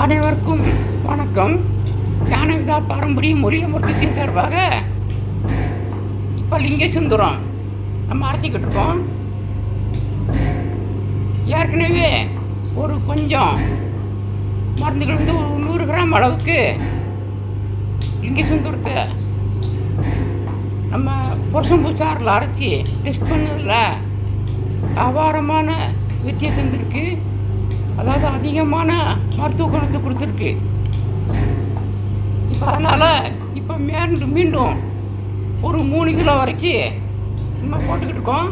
அனைவருக்கும் வணக்கம். ஞானவிதா பாரம்பரிய முரியமூர்த்தத்தின் சார்பாக இப்போ லிங்கசுந்தரம் நம்ம அரைச்சிக்கிட்டு இருக்கோம். ஏற்கனவே ஒரு கொஞ்சம் மருந்துகள் வந்து ஒரு நூறு கிராம் அளவுக்கு லிங்கசுந்தரத்தை நம்ம புருஷம்பூ சாறில் அரைச்சி டெஸ்ட் பண்ணதில் அபாரமான வித்தியை தந்திருக்கு அதாவது அதிகமான மருத்துவ குணத்தை கொடுத்துருக்கு. இப்போ அதனால் இப்போ மீண்டும் மீண்டும் ஒரு மூணு கிலோ வரைக்கும் நம்ம போட்டுக்கிட்டு இருக்கோம்.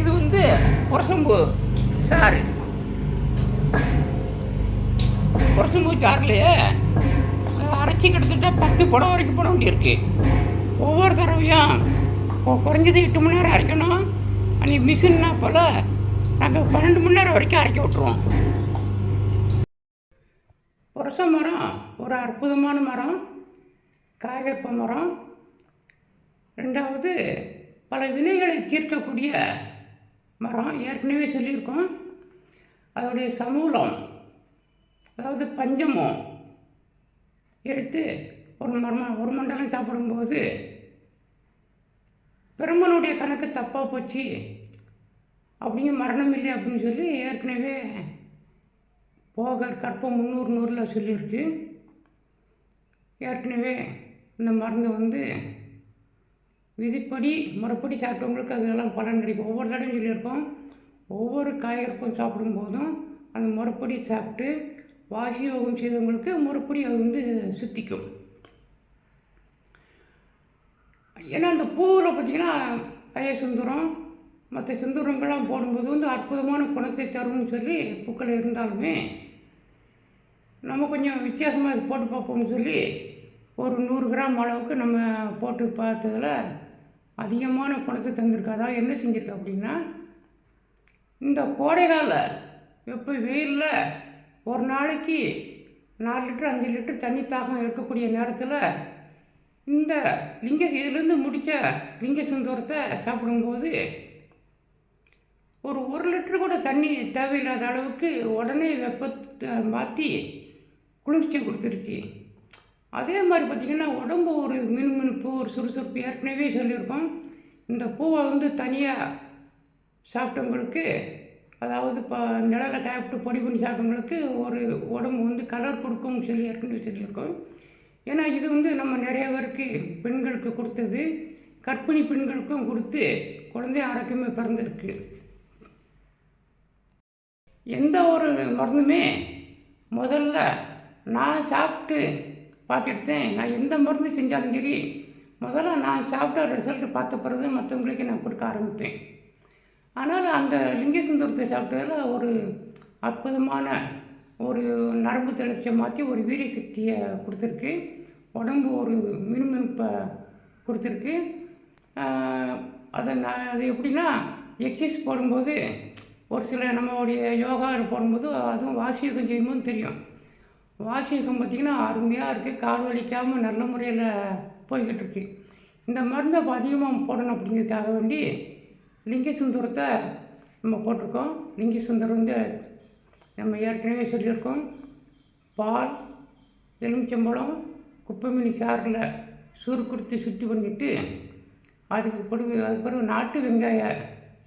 இது வந்து புரசம்பு சாறு. புரசம்பு சாறுலையே அரைச்சி கிட்டத்தட்ட பத்து படம் வரைக்கும் போட வேண்டியிருக்கு. ஒவ்வொரு தடவையும் குறைஞ்சது எட்டு மணி நேரம் அரைக்கணும். அன்றைக்கி மிஷின்னா போல் நாங்கள் பன்னெண்டு மணி நேரம் வரைக்கும் அரைக்க விட்ருவோம் புரச மரம் ஒரு அற்புதமான மரம் காய்கறிப்ப மரம். ரெண்டாவது பல வினைகளை தீர்க்கக்கூடிய மரம் ஏற்கனவே சொல்லியிருக்கோம். அதோடைய சமூலம் அதாவது பஞ்சமம் எடுத்து ஒரு மர்ம ஒரு மண்டலம் சாப்பிடும்போது பெருமனுடைய கணக்கு தப்பாக போச்சு. அப்படியும் மரணம் இல்லை அப்படின்னு சொல்லி ஏற்கனவே போகர் கற்பம் முந்நூறு நூறில் சொல்லியிருக்கு. ஏற்கனவே இந்த மருந்து வந்து விதிப்படி முறைப்படி சாப்பிட்டவங்களுக்கு அதெல்லாம் பலன் கிடைக்கும். ஒவ்வொரு தடவையும் சொல்லியிருக்கோம். ஒவ்வொரு காய்கறிக்கும் சாப்பிடும்போதும் அந்த முறைப்படி சாப்பிட்டு வாசி யோகம் செய்தவங்களுக்கு முறைப்படி அது வந்து சுத்திக்கும். ஏன்னா அந்த பூவில் பார்த்திங்கன்னா அயசுந்தரம் மற்ற சுந்தரங்கள்லாம் போடும்போது வந்து அற்புதமான குணத்தை தரும்னு சொல்லி பூக்கள் இருந்தாலுமே நம்ம கொஞ்சம் வித்தியாசமாக இது போட்டு பார்ப்போம்னு சொல்லி ஒரு நூறு கிராம் அளவுக்கு நம்ம போட்டு பார்த்ததுல அதிகமான குணத்தை தந்திருக்கு. அதாவது என்ன செஞ்சிருக்கு அப்படின்னா இந்த கோடைக்கால வெப்ப வெயிலில் ஒரு நாளைக்கு நாலு லிட்டர் அஞ்சு லிட்டர் தண்ணி தாகம் இருக்கக்கூடிய நேரத்தில் இந்த லிங்க இதிலேருந்து முடித்த லிங்க சுந்தரத்தை சாப்பிடும்போது ஒரு ஒரு லிட்டர் கூட தண்ணி தேவையில்லாத அளவுக்கு உடனே வெப்பத்தை மாற்றி குளிர்ச்சி கொடுத்துருச்சு. அதே மாதிரி பார்த்திங்கன்னா உடம்பு ஒரு மினுமினுப்பு ஒரு சுறுசுறுப்பு ஏற்கனவே சொல்லியிருக்கோம். இந்த பூவை வந்து தனியாக சாப்பிட்டவங்களுக்கு அதாவது இப்போ நிழலை காப்பிட்டு பொடி பண்ணி சாப்பிட்டவங்களுக்கு ஒரு உடம்பு வந்து கலர் கொடுக்கும்னு சொல்லி ஏற்கனவே சொல்லியிருக்கோம். ஏன்னா இது வந்து நம்ம நிறைய பேருக்கு பெண்களுக்கு கொடுத்தது. கற்பிணி பெண்களுக்கும் கொடுத்து குழந்தை ஆரோக்கியமே பிறந்திருக்கு. எந்த ஒரு மருந்துமே முதல்ல நான் சாப்பிட்டு பார்த்துட்டேன் நான் எந்த மருந்து செஞ்சாலும் சரி முதல்ல நான் சாப்பிட்ட ரிசல்ட் பார்த்த பிறகு மற்றவங்களுக்கு நான் கொடுக்க ஆரம்பிப்பேன். ஆனால் அந்த லிங்க சுந்தரத்தை சாப்பிட்டதில் ஒரு அற்புதமான ஒரு நரம்பு தளர்ச்சியை மாற்றி ஒரு வீரிய சக்தியை கொடுத்துருக்கு. உடம்பு ஒரு மினுமினுப்பை கொடுத்துருக்கு. அதை நான் அது எப்படின்னா எக்ஸசைஸ் போடும்போது ஒரு சில நம்மளுடைய யோகா போடும்போது அதுவும் வாசியோகம் செய்யும்போது தெரியும். வாசிகம் பார்த்திங்கன்னா அருமையாக இருக்குது கால் வலிக்காமல் நல்ல முறையில் போய்கிட்டு இருக்கு. இந்த மருந்தை அதிகமாக போடணும் அப்படிங்கிறதுக்காக வேண்டி லிங்க சுந்தரத்தை நம்ம போட்டிருக்கோம். லிங்கசுந்தரம் வந்து நம்ம ஏற்கனவே சொல்லியிருக்கோம். பால் எலுமிச்சம்பழம் குப்பைமணி சாரில் சுறு கொடுத்து சுத்தி பண்ணிவிட்டு அதுக்கு பிறகு அது பிறகு நாட்டு வெங்காய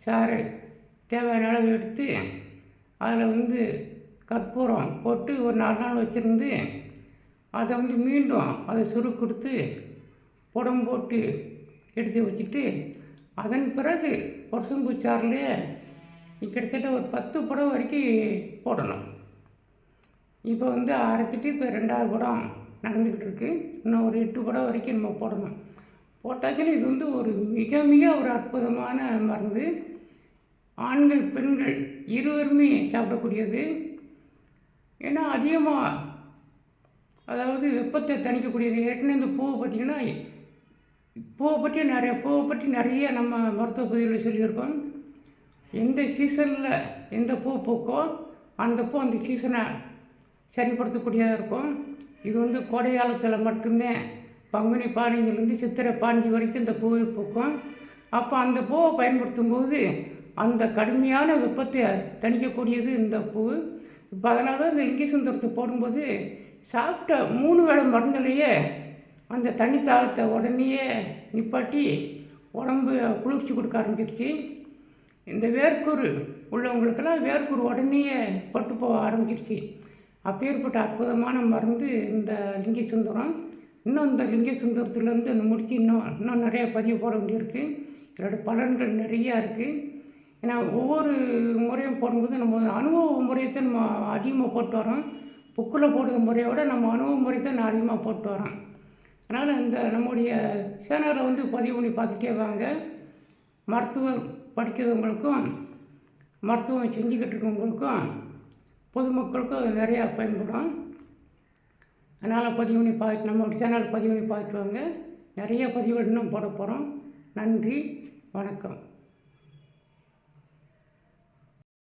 சாறு தேவையான அளவு எடுத்து அதில் வந்து கற்பூரம் போட்டு ஒரு நாலு நாள் வச்சுருந்து அதை வந்து மீண்டும் அதை சுரு கொடுத்து புடம் போட்டு எடுத்து வச்சுட்டு அதன் பிறகு பொரசம்பூ சாறுலேயே கிட்டத்தட்ட ஒரு பத்து படம் வரைக்கும் போடணும். இப்போ வந்து அரைச்சிட்டு இப்போ ரெண்டாவது படம் நடந்துக்கிட்டு இருக்கு. இன்னும் ஒரு எட்டு படம் வரைக்கும் நம்ம போடணும். போட்டாச்சுன்னா இது வந்து ஒரு மிக மிக ஒரு அற்புதமான மருந்து. ஆண்கள் பெண்கள் இருவருமே சாப்பிடக்கூடியது. ஏன்னா அதிகமாக அதாவது வெப்பத்தை தணிக்கக்கூடியது. ஏற்கனவே இந்த பூவை பார்த்திங்கன்னா பூவை பற்றி நிறைய பூவை பற்றி நிறைய நம்ம மருத்துவ பதிவில் சொல்லியிருக்கோம். எந்த சீசனில் எந்த பூ பூக்கோ அந்த பூ அந்த சீசனை சரிப்படுத்தக்கூடியதாக இருக்கும். இது வந்து கோடை காலத்தில் மட்டும்தான் பங்குனி பானையிலேருந்து சித்திரை பாண்டி வரைக்கும் இந்த பூவை பூக்கும். அப்போ அந்த பூவை பயன்படுத்தும் போது அந்த கடுமையான வெப்பத்தை தணிக்கக்கூடியது இந்த பூ. இப்போ அதனால் தான் இந்த லிங்க சுந்தரத்தை போடும்போது சாப்பிட்ட மூணு வேளை மருந்துலேயே அந்த தண்ணி தாகத்தை உடனேயே நிப்பாட்டி உடம்பு குளிர்ச்சி கொடுக்க ஆரம்பிச்சிருச்சு. இந்த வேர்க்கூறு உள்ளவங்களுக்கெல்லாம் வேர்க்கூறு உடனேயே பட்டு போக ஆரம்பிச்சிருச்சு. அப்பேற்பட்ட அற்புதமான மருந்து இந்த லிங்க சுந்தரம் இன்னும் இந்த லிங்க சுந்தரத்துலேருந்து முடித்து இன்னும் இன்னும் நிறைய பதிவு போட வேண்டியிருக்கு. இதோட பலன்கள் நிறையா இருக்குது ஏன்னா ஒவ்வொரு முறையும் போடும்போது நம்ம அனுபவ முறையை தான் நம்ம அதிகமாக போட்டு வரோம். புக்கில் போடுற முறையை விட நம்ம அனுபவ முறை தான் நான் அதிகமாக போட்டு வரோம். அதனால் இந்த நம்முடைய சேனலில் வந்து பதிவு பண்ணி பார்த்துட்டே வாங்க. மருத்துவர் படிக்கிறவங்களுக்கும் மருத்துவம் செஞ்சுக்கிட்டு இருக்கவங்களுக்கும் பொதுமக்களுக்கும் அது நிறையா பயன்படும். அதனால் பதிவு பண்ணி பார்த்து நம்மளுடைய சேனல் பதிவு பண்ணி பார்த்துட்டு வாங்க. நிறைய பதிவுகள் இன்னும் போட போகிறோம் நன்றி வணக்கம்.